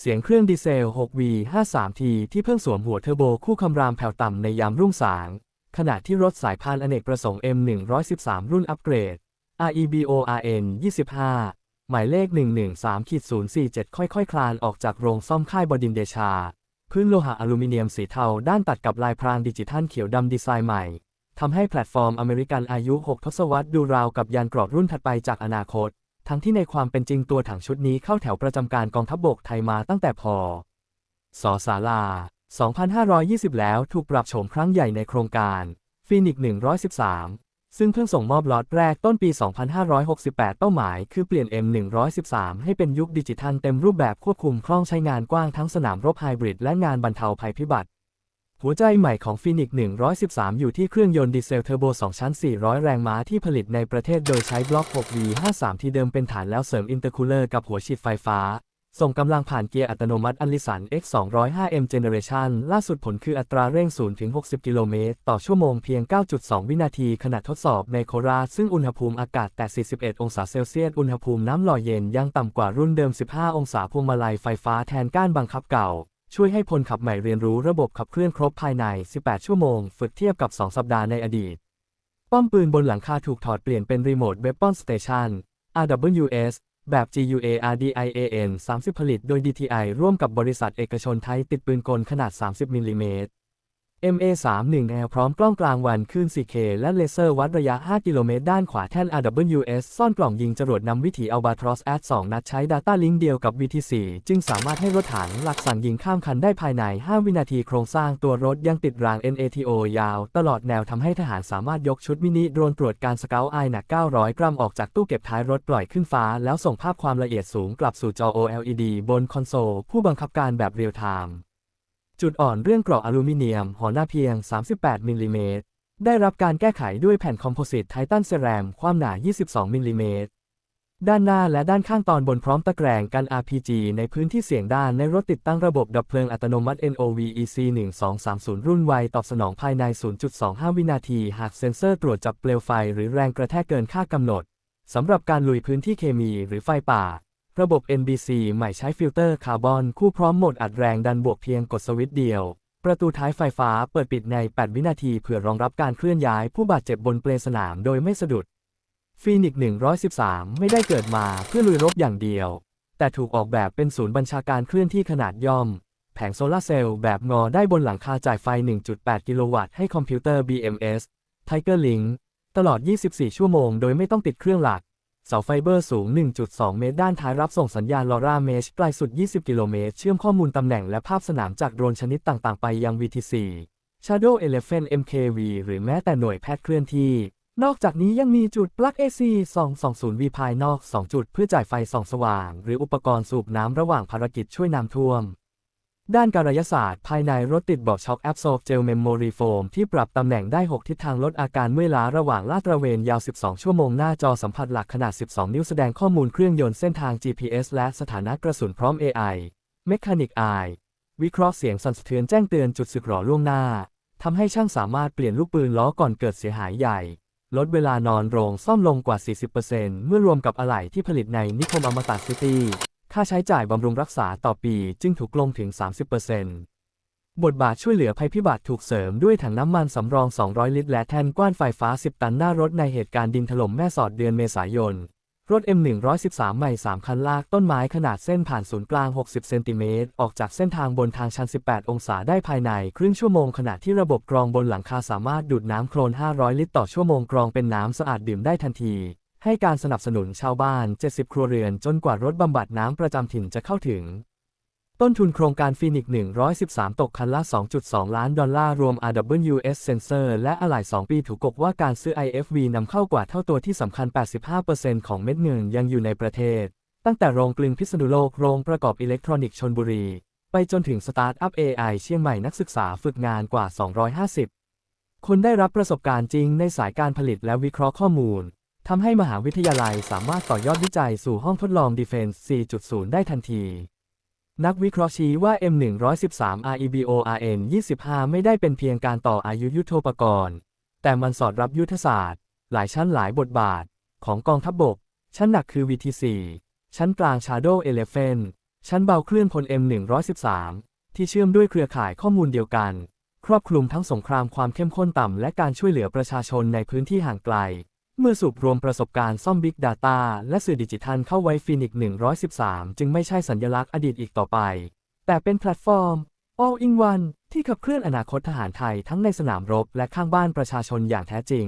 เสียงเครื่องดีเซล 6V53T ที่เพิ่งสวมหัวเทอร์โบคู่คำรามแผ่วต่ำในยามรุ่งสาง ขณะที่รถสายพานอเนกประสงค์ M113 รุ่นอัปเกรด REBORN 25 หมายเลข 113-047 ค่อยๆคคลานออกจากโรงซ่อมค่ายบดินเดชา พื้นโลหะอลูมิเนียมสีเทาด้านตัดกับลายพรางดิจิทัลเขียวดำดีไซน์ใหม่ทำให้แพลตฟอร์มอเมริกันอายุ 6 ทศวรรษดูราวกับยานกรอบรุ่นถัดไปจากอนาคต ทั้งที่ในความเป็นจริงตัวถังชุดนี้เข้าแถวประจำการกองทัพบบกไทยมาตั้งแต่พอสอสาลา 2520 แล้วถูกปรับโฉมครั้งใหญ่ในโครงการฟีนิก113 ซึ่งเพิ่งส่งมอบล็อตแรกต้นปี 2568 เป้าหมายคือเปลี่ยน M113 ให้เป็นยุคดิจิทัลเต็มรูปแบบควบคุมคล่องใช้งานกว้างทั้งสนามรบไฮบริดและงานบรรเทาภัยพิบัติ หัวใจใหม่ของฟีนิก113 อยู่ที่เครื่องยนต์ดีเซลเทอร์โบ 2 ชั้น 400 แรงม้าที่ผลิตในประเทศโดยใช้บล็อก 6V53 ที่เดิมเป็นฐานแล้วเสริมอินเตอร์คูลเลอร์กับหัวฉีดไฟฟ้า ส่งกำลังผ่านเกียร์อัตโนมัติอัลลิสัน X205M Generation ล่าสุดผลคืออัตราเร่ง 0-60 กิโลเมตร ต่อชั่วโมงเพียง 9.2 วินาทีขณะทดสอบในโคราชซึ่งอุณหภูมิอากาศแต่ 41 องศาเซลเซียส อุณหภูมิน้ำหล่อเย็นยังต่ำกว่ารุ่นเดิม 15 องศาพวงมาลัยไฟฟ้าแทนก้านบังคับเก่า ช่วยให้พลขับใหม่เรียนรู้ระบบขับเคลื่อนครบภายใน 18 ชั่วโมง ฝึกเทียบกับ 2 สัปดาห์ในอดีต ป้อมปืนบนหลังคาถูกถอดเปลี่ยนเป็นรีโมทเว p ปอนสเตชัน RWS แบบ GUARDIAN 30 ผลิตโดย DTI ร่วมกับบริษัทเอกชนไทยติดปืนกลขนาด 30 มิลลิเมตร MA31 แอลพร้อมกล้องกลางวันคลื่น 4K และเลเซอร์วัดระยะ 5 กิโลเมตร ด้านขวาแท่น RWS ซ่อนกล่องยิงจรวดนำวิถี Albatros A2 นัดใช้ Data Link เดียวกับ VT4 จึงสามารถให้รถถังหลักสั่งยิงข้ามคันได้ภายใน 5 วินาทีโครงสร้างตัวรถยังติดราง NATO ยาว ตลอดแนวทำให้ทหารสามารถยกชุดมินิโดรนตรวจการสเกลไอหนัก 900 กรัมออกจากตู้เก็บท้ายรถปล่อยขึ้นฟ้า แล้วส่งภาพความละเอียดสูงกลับสู่จอ OLED บนคอนโซลผู้บังคับการแบบเรียลไทม์ จุดอ่อนเรื่องเกราะอลูมิเนียมหอหน้าเพียง 38 มิลลิเมตร ได้รับการแก้ไขด้วยแผ่นคอมโพสิตไททันเซรมความหนา 22 มิลลิเมตร ด้านหน้าและด้านข้างตอนบนพร้อมตะแกรงกัน RPG ในพื้นที่เสี่ยงด้านในรถติดตั้งระบบดับเพลิงอัตโนมัติ NOVEC 1230 รุ่นไวตอบสนองภายใน 0.25 วินาที หากเซ็นเซอร์ตรวจจับเปลวไฟหรือแรงกระแทกเกินค่ากำหนดสำหรับการลุยพื้นที่เคมีหรือไฟป่า ระบบ NBC ใหม่ใช้ฟิลเตอร์คาร์บอนคู่พร้อมโหมดอัดแรงดันบวกเพียงกดสวิตช์เดียว ประตูท้ายไฟฟ้าเปิดปิดใน 8 วินาทีเพื่อรองรับการเคลื่อนย้ายผู้บาดเจ็บบนเปลสนามโดยไม่สะดุดฟีนิก113 ไม่ได้เกิดมาเพื่อลุยรบอย่างเดียว แต่ถูกออกแบบเป็นศูนย์บัญชาการเคลื่อนที่ขนาดย่อม แผงโซลาร์เซลล์แบบงอได้บนหลังคาจ่ายไฟ 1.8 กิโลวัตต์ให้คอมพิวเตอร์ BMS Tiger Link ตลอด 24 ชั่วโมง โดยไม่ต้องติดเครื่องหลัก เสาไฟเบอร์สูง 1.2 เมตร ด้านท้ายรับส่งสัญญาณลอร่าเมชไกลสุด 20 กิโลเมตร เชื่อมข้อมูลตำแหน่งและภาพสนามจากโดรนชนิดต่างๆ ไปยัง VT4 Shadow Elephant MKV หรือแม้แต่หน่วยแพทย์เคลื่อนที่ นอกจากนี้ยังมีจุดปลั๊ก AC 220 V ภายนอก 2 จุดเพื่อจ่ายไฟส่องสว่าง หรืออุปกรณ์สูบน้ำระหว่างภารกิจช่วยน้ำท่วม ด้านการยศาสตร์ภายในรถติดเบาะช็อคแอบโซฟเจลเมมโมรีโฟมที่ปรับตำแหน่งได้ 6 ทิศทางลดอาการเมื่อยล้าระหว่างลาดตระเวนยาว 12 ชั่วโมงหน้าจอสัมผัสหลักขนาด 12 นิ้วแสดงข้อมูลเครื่องยนต์เส้นทาง GPS และสถานะกระสุนพร้อม AI Mechanic Eye วิเคราะห์เสียงสั่นสะเทือนแจ้งเตือนจุดสึกหรอล่วงหน้าทำให้ช่างสามารถเปลี่ยนลูกปืนล้อก่อนเกิดเสียหายใหญ่ ลดเวลานอนโรงซ่อมลงกว่า 40%เมื่อรวมกับอะไหล่ที่ผลิตในนิคมอมตะซิตี้ ค่าใช้จ่ายบำรุงรักษาต่อปีจึงถูกลงถึง 30%บทบาทช่วยเหลือภัยพิบัติถูกเสริมด้วยถังน้ำมันสำรอง 200 ลิตร และแท่นกว้านไฟฟ้า 10 ตันหน้ารถในเหตุการณ์ดินถล่มแม่สอดเดือนเมษายน รถ M113 ใหม่ 3 คันลากต้นไม้ขนาดเส้นผ่านศูนย์กลาง 60 เซนติเมตร ออกจากเส้นทางบนทางชัน 18 องศาได้ภายใน ครึ่งชั่วโมงขณะที่ระบบกรองบนหลังคาสามารถดูดน้ำโคลน 500 ลิตรต่อชั่วโมงกรองเป็นน้ำสะอาดดื่มได้ทันที ให้การสนับสนุนชาวบ้าน 70 ครัวเรือนจนกว่ารถบำบัดน้ำประจำถิ่นจะเข้าถึง ต้นทุนโครงการฟีนิก113 ตกคันละ 2.2 ล้านดอลลาร์ รวม RWS เซนเซอร์และอะไหล่2 ปีถูกกบว่าการซื้อ IFV นำเข้ากว่าเท่าตัวที่สำคัญ 85%ของเม็ดเงินยังอยู่ในประเทศ ตั้งแต่โรงกลึงพิษณุโลก โรงประกอบอิเล็กทรอนิกส์ชนบุรี ไปจนถึงสตาร์ทอัพ AI เชียงใหม่นักศึกษาฝึกงานกว่า 250 คนได้รับประสบการณ์จริงในสายการผลิตและวิเคราะห์ข้อมูล ทำให้มหาวิทยาลัยสามารถต่อยอดวิจัยสู่ห้องทดลอง Defense 4.0 ได้ทันที นักวิเคราะห์ชี้ว่า M113 REBORN 25 ไม่ได้เป็นเพียงการต่ออายุยุทโธปกรณ์ แต่มันสอดรับยุทธศาสตร์ หลายชั้นหลายบทบาท ของกองทัพบบก ชั้นหนักคือ VT4 ชั้นกลาง Shadow Elephant ชั้นเบาเคลื่อนพล M113 ที่เชื่อมด้วยเครือข่ายข้อมูลเดียวกัน ครอบคลุมทั้งสงครามความเข้มข้นต่ำและการช่วยเหลือประชาชนในพื้นที่ห่างไกล เมื่อสูบรวมประสบการณ์ซ่อม Big Data และสื่อดิจิทัลเข้าไว้ฟินิก113 จึงไม่ใช่สัญลักษณ์อดีตอีกต่อไป แต่เป็นแพลตฟอร์ม All in One ที่ขับเคลื่อนอนาคตทหารไทยทั้งในสนามรบและข้างบ้านประชาชนอย่างแท้จริง